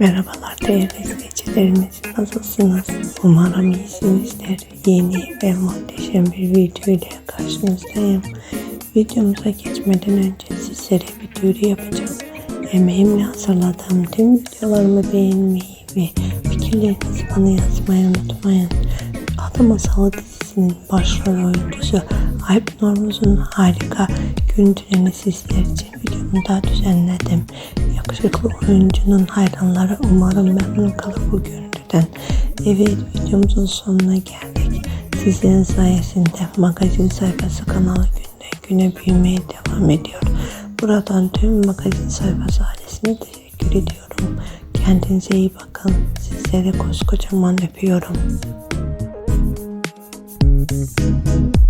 Merhabalar değerli izleyicilerimiz. Nasılsınız? Umarım iyisinizdir. Yeni ve muhteşem bir video ile karşınızdayım. Videomuza geçmeden önce sizlere bir duyuru yapacağım. Emeğimle hazırladığım tüm videolarımı beğenmeyi ve fikirlerinizi bana yazmayı unutmayın. Adı Masalı dizisinin başrol oyuncusu Alp Normuz'un harika gündüreni sizler için videomu daha düzenledim. Yakışıklı oyuncunun hayranları umarım memnun kalır bu görüntüden. Evet videomuzun sonuna geldik. Sizlerin sayesinde magazin sayfası kanalı günden güne büyümeye devam ediyor. Buradan tüm magazin sayfası ailesine teşekkür ediyorum. Kendinize iyi bakın. Sizleri koskocaman öpüyorum. thank you